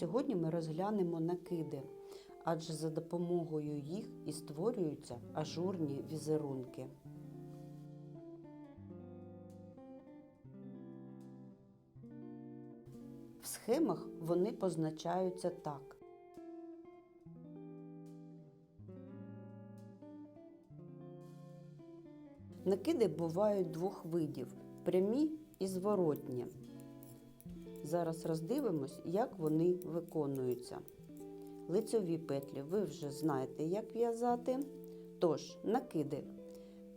Сьогодні ми розглянемо накиди, адже за допомогою їх і створюються ажурні візерунки. В схемах вони позначаються так. Накиди бувають двох видів прямі і зворотні. Зараз роздивимось, як вони виконуються. Лицьові петлі ви вже знаєте, як в'язати. Тож, накиди.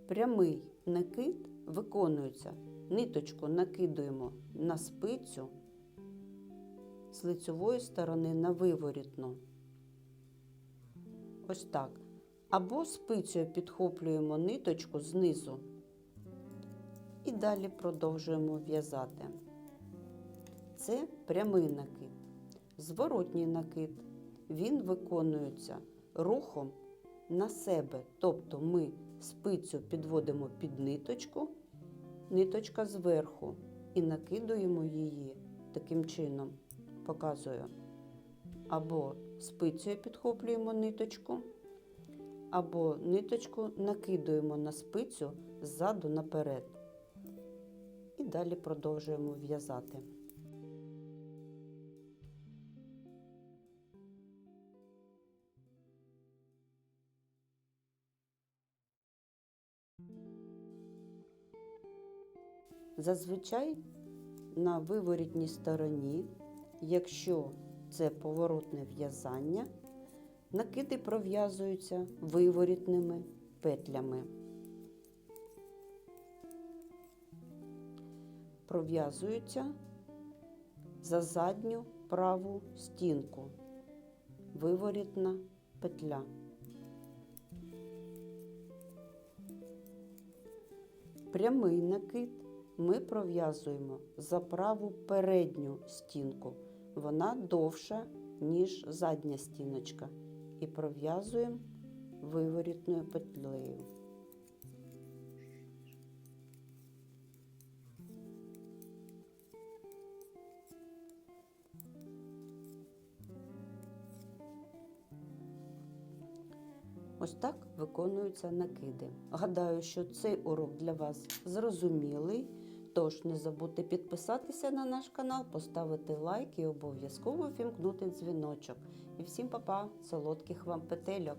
Прямий накид виконується. Ниточку накидуємо на спицю з лицьової сторони на виворітну. Ось так. Або спицею підхоплюємо ниточку знизу і далі продовжуємо в'язати. Це прямий накид. Зворотній накид. Він виконується рухом на себе. Тобто ми спицю підводимо під ниточку, ниточка зверху, і накидуємо її таким чином, показую. Або спицею підхоплюємо ниточку, або ниточку накидуємо на спицю ззаду наперед. І далі продовжуємо в'язати. Зазвичай на виворітній стороні, якщо це поворотне в'язання, накиди пров'язуються виворітними петлями. Пров'язуються за задню праву стінку. Виворітна петля. Прямий накид ми пров'язуємо за праву передню стінку. Вона довша, ніж задня стіночка. І пров'язуємо виворітною петлею. Ось так виконуються накиди. Гадаю, що цей урок для вас зрозумілий. Тож не забудьте підписатися на наш канал, поставити лайк і обов'язково вімкнути дзвіночок. І всім па-па, солодких вам петельок!